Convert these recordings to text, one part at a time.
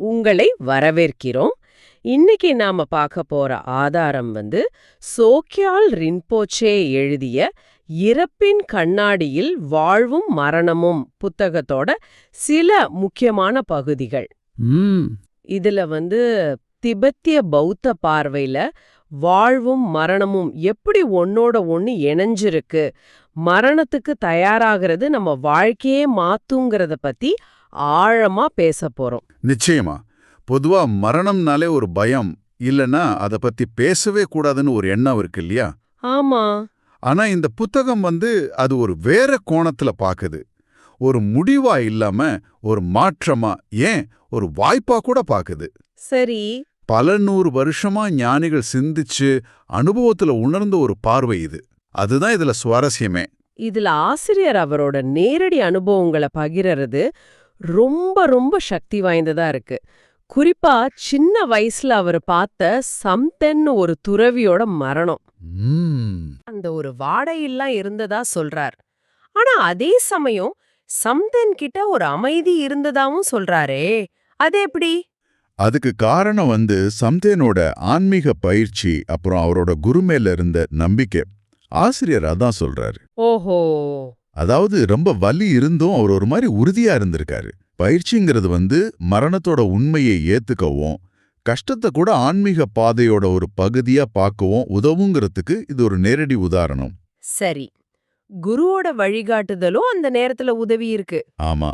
உங்களை வரவேற்கிறோம். இன்னைக்கு நாம பார்க்க போற ஆதாரம் வந்து சோக்யால் ரின்போச்சே எழுதிய இறப்பின் கண்ணாடியில் வாழ்வும் மரணமும் புத்தகத்தோட சில முக்கியமான பகுதிகள். இதுல வந்து திபெத்திய பௌத்த பார்வையில வாழ்வும் மரணமும் எப்படி ஒன்னோட ஒன்னு இணைஞ்சிருக்கு மரணத்துக்கு தயாராகிறது நம்ம வாழ்க்கையே மாத்துங்கிறத பத்தி ஆழமா பேச போறோம். நிச்சயமா. பொதுவா மரணம்னாலே ஒரு பயம் இல்லனா அத பத்தி பேசவே கூடாதுன்னு ஒரு எண்ணம் இருக்கு இல்லையா? ஆமா. ஆனா இந்த புத்தகம் வந்து அது ஒரு வேற கோணத்துல பாக்குது. ஒரு முடிவா இல்லாம ஒரு மாற்றமா ஏன்? ஒரு வாய்ப்பா கூட பாக்குது. சரி. பல நூறு வருஷமா ஞானிகள் சிந்திச்சு அனுபவத்துல உணர்ந்த ஒரு பார்வை இது. அதுதான் இதுல சுவாரஸ்யமே. இதுல ஆசிரியர் அவரோட நேரடி அனுபவங்களை பகிரறது ரொம்ப ரொம்ப சக்தி வாய்ந்ததா இருக்கு. குறிப்பா சின்ன வயசுல அவர் பார்த்த சம்தன்னு ஒரு துறவியோட மரணம். அந்த ஒரு வாடையெல்லாம் இருந்ததா சொல்றார். ஆனா அதே சமயம் சம்தன் கிட்ட ஒரு அமைதி இருந்ததாவும் சொல்றாரே. அது எப்படி? அதுக்கு காரணம் வந்து சம்தேனோட ஆன்மீக பயிற்சி அப்புறம் அவரோட குரு மேல இருந்த நம்பிக்கை. ஆசிரியர் அதான் சொல்றாரு. ஓஹோ. அதாவது ரொம்ப வலி இருந்தும் அவர் ஒரு மாதிரி உறுதியா இருந்திருக்காரு. பயிற்சிங்கிறது வந்து மரணத்தோட உண்மையை ஏத்துக்கவும் கஷ்டத்தை கூட ஆன்மீக பாதையோட ஒரு பகுதியா பார்க்கவும் உதவுங்கிறதுக்கு இது ஒரு நேரடி உதாரணம். சரி. குருவோட வழிகாட்டுதலும் அந்த நேரத்துல உதவி இருக்கு. ஆமா.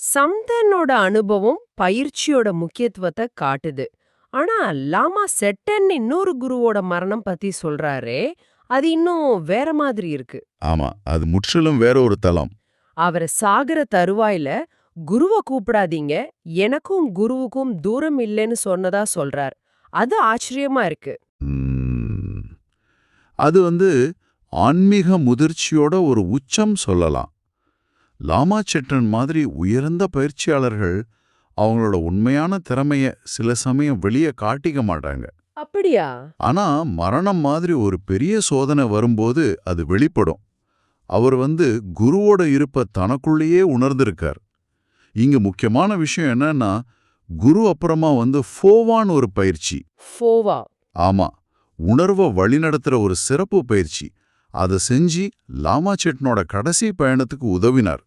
சம்தனோட அனுபவம் பயிற்சியோட முக்கியத்துவத்தை காட்டுது. ஆனா லாமா செட்டன் இன்னொரு குருவோட மரணம் பத்தி சொல்றாரே அது இன்னும் வேற மாதிரி இருக்கு. ஆமா அது முற்றிலும் வேற ஒரு தளம். அவரை சாகர தருவாயில குருவை கூப்பிடாதீங்க எனக்கும் குருவுக்கும் தூரம் இல்லைன்னு சொன்னதா சொல்றார். அது ஆச்சரியமா இருக்கு. அது வந்து ஆன்மீக முதிர்ச்சியோட ஒரு உச்சம் சொல்லலாம். லாமா செட்டன் மாதிரி உயர்ந்த பயிற்சியாளர்கள் அவங்களோட உண்மையான திறமைய சில சமயம் வெளியே காட்டிக்க மாட்டாங்க. அப்படியா? ஆனா மரணம் மாதிரி ஒரு பெரிய சோதனை வரும்போது அது வெளிப்படும். அவர் வந்து குருவோட இருப்ப தனக்குள்ளேயே உணர்ந்திருக்கார். இங்க முக்கியமான விஷயம் என்னன்னா குரு அப்புறமா வந்து ஃபோவான் ஒரு பயிற்சி. ஃபோவா? ஆமா. உணர்வை வழிநடத்துற ஒரு சிறப்பு பயிற்சி. அதை செஞ்சு லாமா செட்னோட கடைசி பயணத்துக்கு உதவினார்.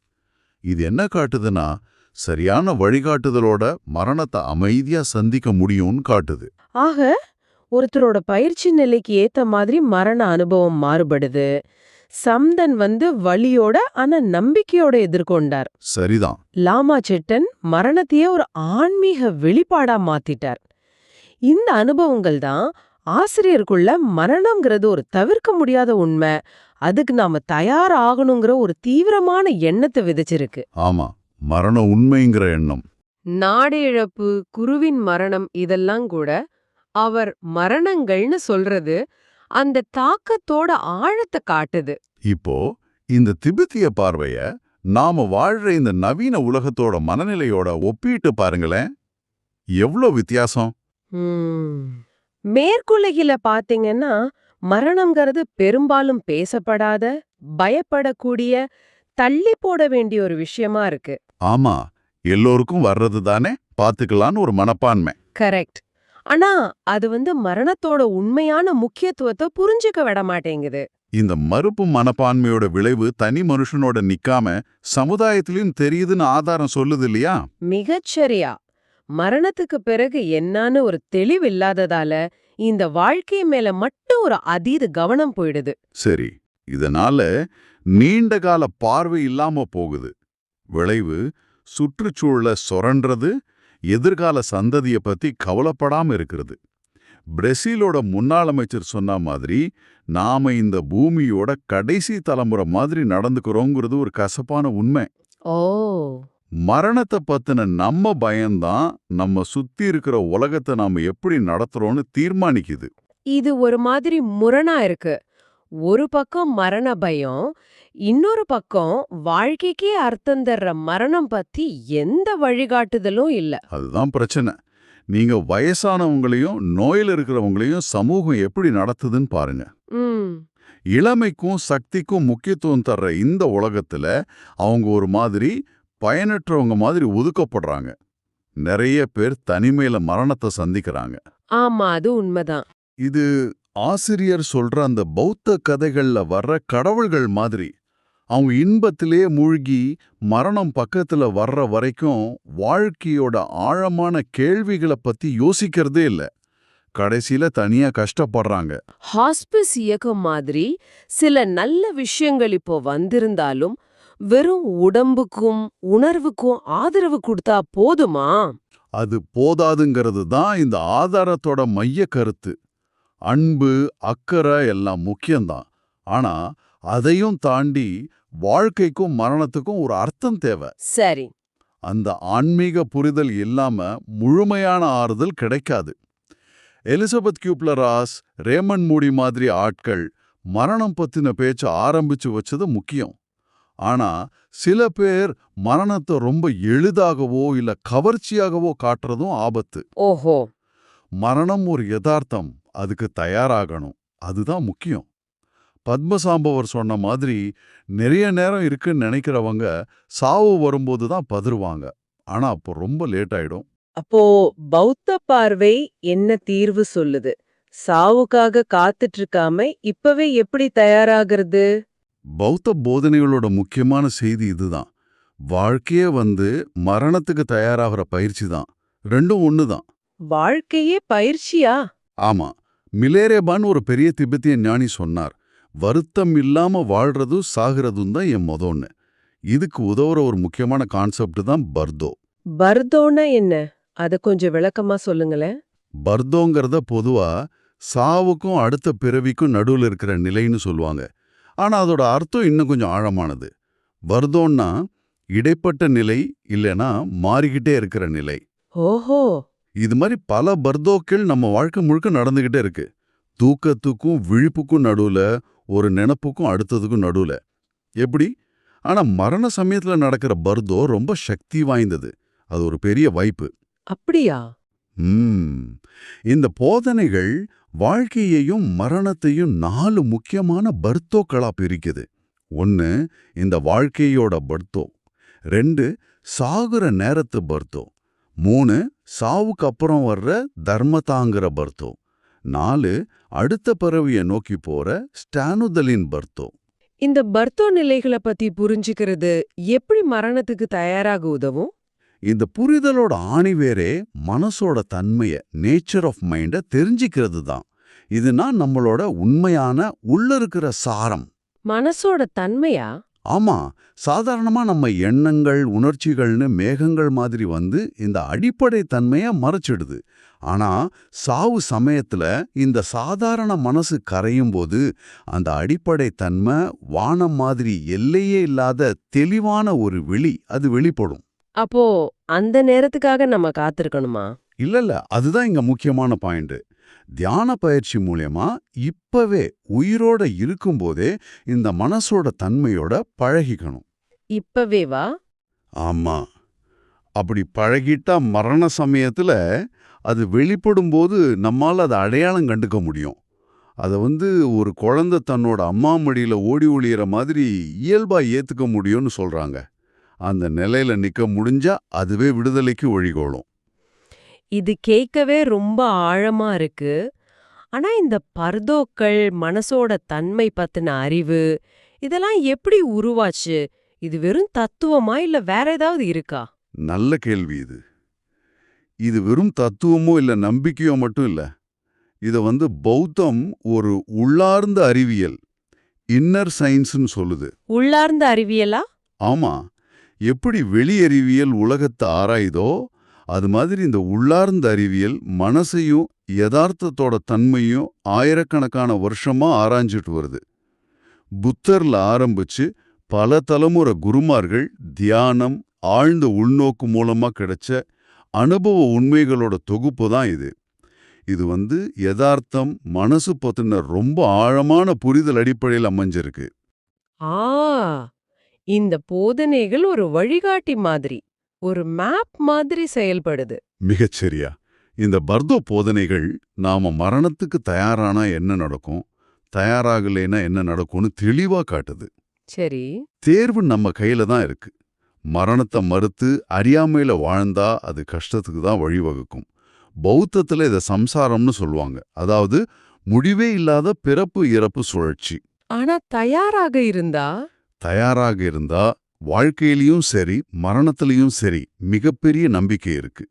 இது என்ன காட்டுதுன்னா சரியான வழிகாட்டுதலோட மரணத்தை அமைதியா சந்திக்க முடியும்னு காட்டுது. ஆக ஒருத்தரோட பயிற்சி நிலைக்கு ஏத்த மாதிரி மரண அனுபவம் மாறுபடுது. சம்தன் வந்து வலியோட ஆனா நம்பிக்கையோட எதிர்கொண்டார். சரிதான். லாமா செட்டன் மரணத்தையே ஒரு ஆன்மீக வெளிப்பாடா மாத்திட்டார். இந்த அனுபவங்கள் தான் ஆசிரியருக்குள்ள மரணம்ங்கிறது ஒரு தவிர்க்க முடியாத உண்மை. அதுக்கு நாம தயாராகணுங்கிற ஒரு தீவிரமான எண்ணத்தை விதைச்சிருக்கு. ஆமா மரண உண்மைங்கிற எண்ணம். நாடு இழப்பு குருவின் மரணம் இதெல்லாம் கூட அவர் மரணங்கள்னு சொல்றது அந்த தாக்கத்தோட ஆழத்தை காட்டுது. இப்போ இந்த திபெத்திய பார்வைய நாம வாழ்ற இந்த நவீன உலகத்தோட மனநிலையோட ஒப்பிட்டு பாருங்களேன். எவ்ளோ வித்தியாசம். மேற்குலகில பாத்தீங்கன்னா மரணம்ங்கிறது பெரும்பாலும் பேசப்படாத பயப்படக்கூடிய தள்ளி போட வேண்டிய ஒரு விஷயமா இருக்கு. ஆமா எல்லோருக்கும் வர்றது தானே? பாத்துக்கலான்னு ஒரு மனப்பான்மை. கரெக்ட். ஆனா அது வந்து மரணத்தோட உண்மையான முக்கியத்துவத்தை புரிஞ்சுக்க விட மாட்டேங்குது. இந்த மறுப்பு மனப்பான்மையோட விளைவு தனி மனுஷனோட நிக்காம சமுதாயத்திலயும் தெரியுதுன்னு ஆதாரம் சொல்லுது இல்லையா? மிகச்சரியா. மரணத்துக்கு பிறகு என்னன்னு ஒரு தெளிவு இல்லாததால இந்த வாழ்க்கை மேல மட்டும் ஒரு அதீத கவனம் போயிடுது. சரி இதனால நீண்ட கால பார்வை இல்லாம போகுது. விளைவு சுற்றுச்சூழல சொரன்றது எதிர்கால சந்ததிய பத்தி கவலைப்படாம இருக்கிறது. பிரேசிலோட முன்னாள் அமைச்சர் சொன்ன மாதிரி நாம இந்த பூமியோட கடைசி தலைமுறை மாதிரி நடந்துக்கிறோங்கிறது ஒரு கசப்பான உண்மை. ஓ. மரணத்தை பத்தின நம்ம பயம்தான் நம்ம சுத்தி இருக்கிற உலகத்தை நாம எப்படி நடத்துறோம்னு தீர்மானிக்குது. இது ஒரு மாதிரி முரணா இருக்கு. ஒரு பக்கம் மரண பயம் இன்னொரு பக்கம் வாழ்க்கைக்கே அர்த்தம் தர்ற மரணம் பத்தி எந்த வழிகாட்டுதலும் இல்ல. அதுதான் பிரச்சனை. நீங்க வயசானவங்களையும் நோயில் இருக்கிறவங்களையும் சமூகம் எப்படி நடத்துதுன்னு பாருங்க. இளமைக்கும் சக்திக்கும் முக்கியத்துவம் தர்ற இந்த உலகத்துல அவங்க ஒரு மாதிரி பயனற்றவங்க மாதிரி ஒதுக்கப்படுறாங்க. நிறைய பேர் தனிமையில மரணத்தை சந்திக்கிறாங்க. ஆமா அது உண்மைதான். இது ஆசிரியர் சொல்ற அந்த பௌத்த கதைகள்ல வர்ற கடவுள்கள் மாதிரி அவங்க இன்பத்திலே மூழ்கி மரணம் பக்கத்துல வர்ற வரைக்கும் வாழ்க்கையோட ஆழமான கேள்விகளை பத்தி யோசிக்கிறதே இல்ல. கடைசியில தனியா கஷ்டப்படுறாங்க. ஹாஸ்பிஸ் இயக்கம் மாதிரி சில நல்ல விஷயங்கள் இப்போ வந்திருந்தாலும் வெறும் உடம்புக்கும் உணர்வுக்கும் ஆதரவு கொடுத்தா போதுமா? அது போதாதுங்கிறது தான் இந்த ஆதாரத்தோட மைய கருத்து. அன்பு அக்கறை எல்லாம் முக்கியம்தான். ஆனா அதையும் தாண்டி வாழ்க்கைக்கும் மரணத்துக்கும் ஒரு அர்த்தம் தேவை. சரி. அந்த ஆன்மீக புரிதல் இல்லாம முழுமையான ஆறுதல் கிடைக்காது. எலிசபெத் கியூப்லர் ராஸ் ரேமன் மூடி மாதிரி ஆட்கள் மரணம் பத்தின பேச்ச ஆரம்பிச்சு வச்சது முக்கியம். ஆனா சில பேர் மரணத்தை ரொம்ப எளிதாகவோ இல்ல கவர்ச்சியாகவோ காட்டுறதும் ஆபத்து. ஓஹோ. மரணம் ஒரு யதார்த்தம். அதுக்கு தயாராகணும். அதுதான் முக்கியம். பத்மசாம்பவர் சொன்ன மாதிரி நிறைய நேரம் இருக்குன்னு நினைக்கிறவங்க சாவு வரும்போது தான் பதறுவாங்க. ஆனா அப்போ ரொம்ப லேட் ஆயிடும். அப்போ பௌத்த பார்வை என்ன தீர்வு சொல்லுது? சாவுக்காக காத்துட்டு இருக்காம இப்பவே எப்படி தயாராகிறது? பௌத்த போதனைகளோட முக்கியமான செய்தி இதுதான். வாழ்க்கையே வந்து மரணத்துக்கு தயாராகிற பயிற்சி தான். ரெண்டும் ஒன்று தான் வாழ்க்கையே பயிற்சியா? ஆமா. மிலேரேபான் ஒரு பெரிய திபெத்திய ஞானி சொன்னார் வருத்தம் இல்லாம வாழ்றதும் சாகிறதும் தான் என் மொதொன்னு. இதுக்கு உதவுற ஒரு முக்கியமான கான்செப்ட் தான் பர்தோ. பர்தோனா என்ன? அத கொஞ்சம் விளக்கமா சொல்லுங்களேன். பர்தோங்கிறத பொதுவா சாவுக்கும் அடுத்த பிறவிக்கும் நடுவுல இருக்கிற நிலைன்னு சொல்லுவாங்க. ஆனா அதோட அர்த்தம் இன்னும் கொஞ்சம் ஆழமானது. பர்தோன்னா இடைப்பட்ட நிலை இல்லைன்னா மாறிக்கிட்டே இருக்கிற நிலை. ஓஹோ! இது மாதிரி பல பர்தோக்கள் நம்ம வாழ்க்கை முழுக்க நடந்துகிட்டே இருக்கு. தூக்கத்துக்கும் விழிப்புக்கும் நடுவுல ஒரு நினப்புக்கும் அடுத்ததுக்கும் நடுவுல. எப்படி? ஆனா மரண சமயத்துல நடக்கிற பர்தோ ரொம்ப சக்தி வாய்ந்தது. அது ஒரு பெரிய வாய்ப்பு. அப்படியா? ம். இந்த போதனைகள் வாழ்க்கையையும் மரணத்தையும் நாலு முக்கியமான பர்த்தோக்களா பிரிக்குது. ஒன்னு இந்த வாழ்க்கையோட பர்த்தோ ரெண்டு சாகுற நேரத்து பர்த்தோ மூணு சாவுக்கு அப்புறம் வர்ற தர்மதாங்கிற பர்த்தோ. நாலு அடுத்த பிறவிய நோக்கி போற ஸ்டானுதலின் பர்த்தோ. இந்த பர்தோ நிலைகளை பத்தி புரிஞ்சுக்கிறது எப்படி மரணத்துக்கு தயாராக உதவும்? இந்த புரிதலோட ஆணிவேரே மனசோட தன்மைய நேச்சர் ஆஃப் மைண்ட தெரிஞ்சிக்கிறது தான். இதுனா நம்மளோட உண்மையான உள்ள இருக்கிற சாரம். மனசோட தன்மையா? ஆமா சாதாரணமா நம்ம எண்ணங்கள் உணர்ச்சிகள்னு மேகங்கள் மாதிரி வந்து இந்த அடிப்படை தன்மைய மறைச்சிடுது. ஆனா சாவு சமயத்துல இந்த சாதாரண மனசு கரையும் போது அந்த அடிப்படை தன்மை வானம் மாதிரி எல்லையே இல்லாத தெளிவான ஒரு வெளி அது வெளிப்படும். அப்போ அந்த நேரத்துக்காக நம்ம காத்திருக்கணுமா? இல்ல இல்ல அதுதான் இங்க முக்கியமான பாயிண்ட். தியான பயிற்சி மூலியமா இப்பவே உயிரோட இருக்கும்போதே இந்த மனசோட தன்மையோட பழகிக்கணும். இப்பவே வா ஆமா. அப்படி பழகிட்டா மரண சமயத்துல அது வெளிப்படும்போது நம்மால அதை அடையாளம் கண்டுக்க முடியும். அதை வந்து ஒரு குழந்தை தன்னோட அம்மா மடியில ஓடி ஒளியிற மாதிரி இயல்பா ஏத்துக்க முடியும்னு சொல்றாங்க. அந்த நிலையில நிக்க முடிஞ்சா அதுவே விடுதலைக்கு வழிகோலும் இது கேட்கவே ரொம்ப ஆழமா இருக்கு. ஆனா இந்த பர்தோக்கள் மனசோட தன்மை பத்தின அறிவு இதெல்லாம் எப்படி உருவாச்சு? இது வெறும் தத்துவமா இல்ல வேற ஏதாவது இருக்கா? நல்ல கேள்வி இது. இது வெறும் தத்துவமோ இல்ல நம்பிக்கையோ மட்டும் இல்ல. இத வந்து பௌத்தம் ஒரு உள்ளார்ந்த அறிவியல் இன்னர் சயின்ஸ்னு சொல்லுது. உள்ளார்ந்த அறிவியலா? ஆமா. எப்படி வெளியறிவியல் உலகத்தை ஆராயுதோ அது மாதிரி இந்த உள்ளார்ந்த அறிவியல் மனசையும் யதார்த்தத்தோட தன்மையும் ஆயிரக்கணக்கான வருஷமா ஆராய்ஞ்சிட்டு வருது. புத்தர்ல ஆரம்பிச்சு பல தலைமுறை குருமார்கள் தியானம் ஆழ்ந்த உள்நோக்கு மூலமா கிடைச்ச அனுபவ உண்மைகளோட தொகுப்பு தான் இது. இது வந்து யதார்த்தம் மனசு பத்தின ரொம்ப ஆழமான புரிதல் அடிப்படையில் அமைஞ்சிருக்கு. ஆ இந்த போதனைகள் ஒரு வழிகாட்டி மாதிரி. ஒரு மேப் மாதிரி செயல்படுது. மிகச்சரியா. இந்த பர்தோ போதனைகள் நாம மரணத்துக்கு தயாரானா என்ன நடக்கும்? தயாராகலைன்னா என்ன நடக்கும்னு தெளிவா காட்டுது. சரி. தேர்வு நம்ம கையில தான் இருக்கு. மரணத்தை மறுத்து அறியாமையில வாழ்ந்தா அது கஷ்டத்துக்கு தான் வழிவகுக்கும். பௌத்தத்துல இதை சம்சாரம்னு சொல்லுவாங்க. அதாவது முடிவே இல்லாத பிறப்பு இறப்பு சுழற்சி. ஆனா தயாராக இருந்தா? தயாராக இருந்தா வாழ்க்கையிலயும் சரி மரணத்திலையும் சரி மிகப்பெரிய நம்பிக்கை இருக்கு.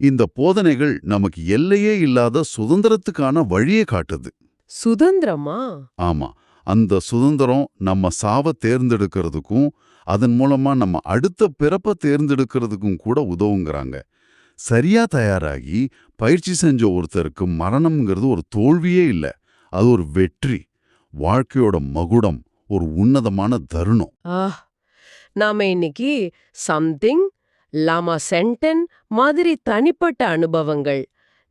இந்த போதனைகள் நமக்கு எல்லையே இல்லாத சுதந்திரத்துக்கான வழியை காட்டுது. சுதந்திரமா? ஆமா. அந்த சுதந்திரம் நம்ம சாவ தேர்ந்தெடுக்கிறதுக்கும் அதன் மூலமா நம்ம அடுத்த பிறப்ப தேர்ந்தெடுக்கிறதுக்கும் கூட உதவுங்கிறாங்க. சரியா தயாராகி பயிற்சி செஞ்ச ஒருத்தருக்கு மரணம்ங்கிறது ஒரு தோல்வியே இல்ல. அது ஒரு வெற்றி. வாழ்க்கையோட மகுடம் ஒரு உன்னதமான தருணம். ஆ நாம இன்னைக்கு சம்திங் லாமா சென்டன் மாதிரி தனிப்பட்ட அனுபவங்கள்.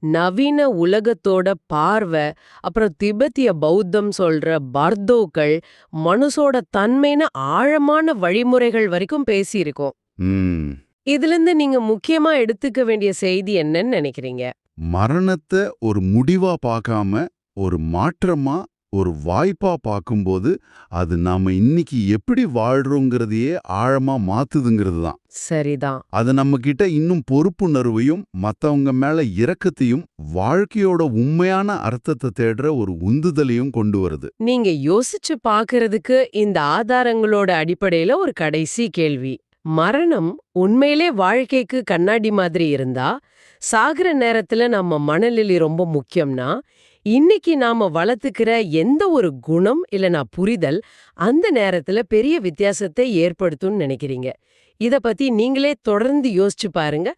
நவீன உலகத்தோட பார்வை அப்புறம் திபெத்திய பௌத்தம் சொல்ற பர்தோக்கள் மனுஷோட தன்மைன ஆழமான வழிமுறைகள் வரைக்கும் பேசியிருக்கோம். ம். இதுல இருந்து நீங்க முக்கியமா எடுத்துக்க வேண்டிய செய்தி என்னன்னு நினைக்கிறீங்க? மரணத்தை ஒரு முடிவா பார்க்காம ஒரு மாற்றமா ஒரு வாய்ப்பா பார்க்கும்போது அது நாம இன்னைக்கு எப்படி வாழ்றோங்கிறதையே ஆழமா மாத்துதுங்கிறது தான் சரிதான். அது நம்ம கிட்ட இன்னும் பொறுப்புணர்வையும் மத்தவங்க மேல இரக்கத்தையும் வாழ்க்கையோட உண்மையான அர்த்தத்தை தேடுற ஒரு உந்துதலையும் கொண்டு வருது. நீங்க யோசிச்சு பாக்குறதுக்கு இந்த ஆதாரங்களோட அடிப்படையில ஒரு கடைசி கேள்வி. மரணம் உண்மையிலே வாழ்க்கைக்கு கண்ணாடி மாதிரி இருந்தா சாகிற நேரத்துல நம்ம மனநிலை ரொம்ப முக்கியம்னா இன்னைக்கு நாம வளர்த்துக்கிற எந்த ஒரு குணம் இல்லைனா புரிதல் அந்த நேரத்துல பெரிய வித்தியாசத்தை ஏற்படுத்தும்னு நினைக்கிறீங்க. இத பத்தி நீங்களே தொடர்ந்து யோசிச்சு பாருங்க.